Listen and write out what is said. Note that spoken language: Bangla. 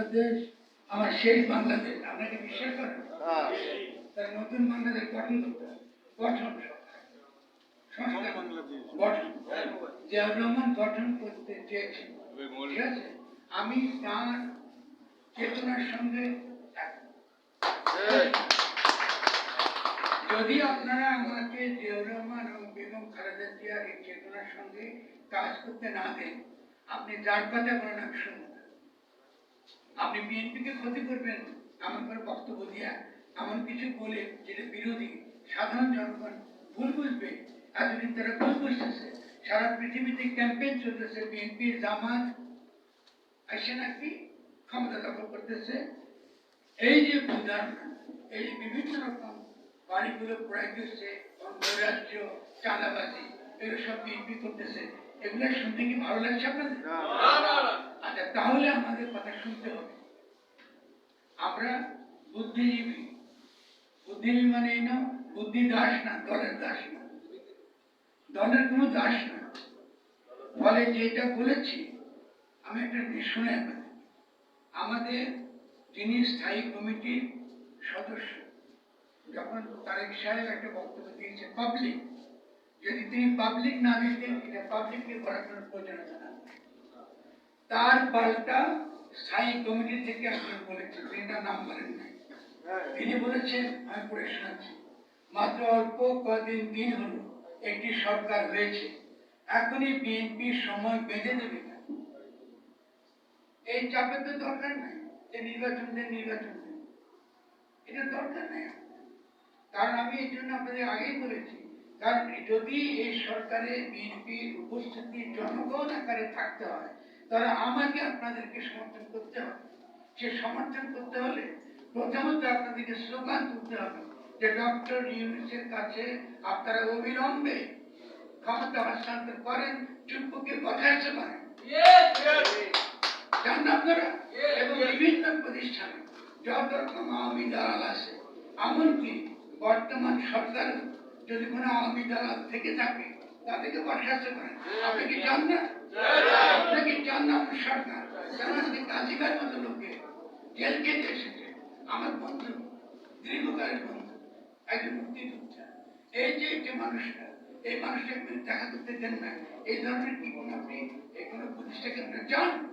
বাংলাদেশ আমার শেষ বাংলাদেশ আপনাকে বিশ্বাস করেন? তার নতুন বাংলাদেশ গঠন করতে গঠন সংস্কার। গঠন। জিয়াউর রহমান গঠন করতে চেয়েছেন ঠিক আছে? আমি তার চেতনার সঙ্গে যদি আপনারা আমাকে জিয়াউর রহমান এবং বেগম খালেদা জিয়ার এই চেতনার সঙ্গে কাজ করতে না দেন আপনি যার কথা বলেন আমি শুনব। না। আপনি বিএনপিকে ক্ষতি করবেন, এমন করে বক্তব্য দিয়া, এমন কিছু বলে যেটা বিরোধী, সাধারণ জনগণ ভুল বুঝবে এতদিন তারা ভুল বুঝতেছে, সারা পৃথিবীতে ক্যাম্পেইন চলতেছে, বিএনপি জামাত আসে নাকি, ক্ষমতা দখল করতেছে, এই যে উদাহরণ, এই যে বিভিন্ন রকম বাড়িগুলো প্রয়োগ করছে অঙ্গরাজ্য চাঁদাবাজি, এগুলো সব বিএনপি করতেছে, এগুলো শুনতে কি ভালো লাগছে আপনাদের? তাহলে আমাদের কথা শুনতে হবে। আমরা বুদ্ধিজীবী। বুদ্ধিজীবী মানে এই না, বুদ্ধি দাস না দলের দাস না। দলের কোনো দাস না। ফলে যেটা বলেছি, আমি একটা শুনে আমাদের যিনি স্থায়ী কমিটির সদস্য, যখন তারেক সাহেব একটা বক্তব্য দিয়েছে পাবলিক যদি তিনি পাবলিক না দিতেন, এটা পাবলিককে করার কোনো প্রয়োজনীয়তা না। তার পাল্টা স্থায়ী কমিটি থেকে একজন বলেছেন তিনি তার নাম বলেন নাই। তিনি বলেছেন আমি পড়ে শোনাচ্ছি। মাত্র অল্প কদিন দিন হলো একটি সরকার হয়েছে। এখনই বিএনপি সময় বেঁধে দেবে এই চাপের তো দরকার নাই যে নির্বাচন দেন নির্বাচন দেন। এটা দরকার নাই কারণ আমি এই জন্য আপনাদের আগেই বলেছি কারণ যদি এই সরকারে বিএনপির উপস্থিতি জনগণ আকারে থাকতে হয় তাহলে আমাকে আপনাদেরকে সমর্থন করতে হবে। সে সমর্থন করতে হলে প্রথমত আপনাদেরকে স্লোগান তুলতে হবে যে ডক্টর ইউনুসের কাছে আপনারা অবিলম্বে ক্ষমতা হস্তান্তর করেন চুপ্পুকে বসাইতে পারেন জান আপনারা? এবং বিভিন্ন প্রতিষ্ঠানে যত রকম আওয়ামী দালাল আছে এমনকি বর্তমান সরকার যদি কোনো আওয়ামী দালাল থেকে থাকে তাদেরকে বসাতে পারেন আপনি কি চান না আপনি কি চান না আপনার সরকার মতো লোককে জেল খেতে এসেছে। আমার বন্ধু, দীর্ঘকালের বন্ধু, একজন মুক্তিযোদ্ধা। এই যে একটি মানুষটা, এই মানুষটা দেখা করতে দেন না, এই ধরনের কি কোনো আপনি, এই কোনো প্রতিষ্ঠা কেন্দ্রে চান?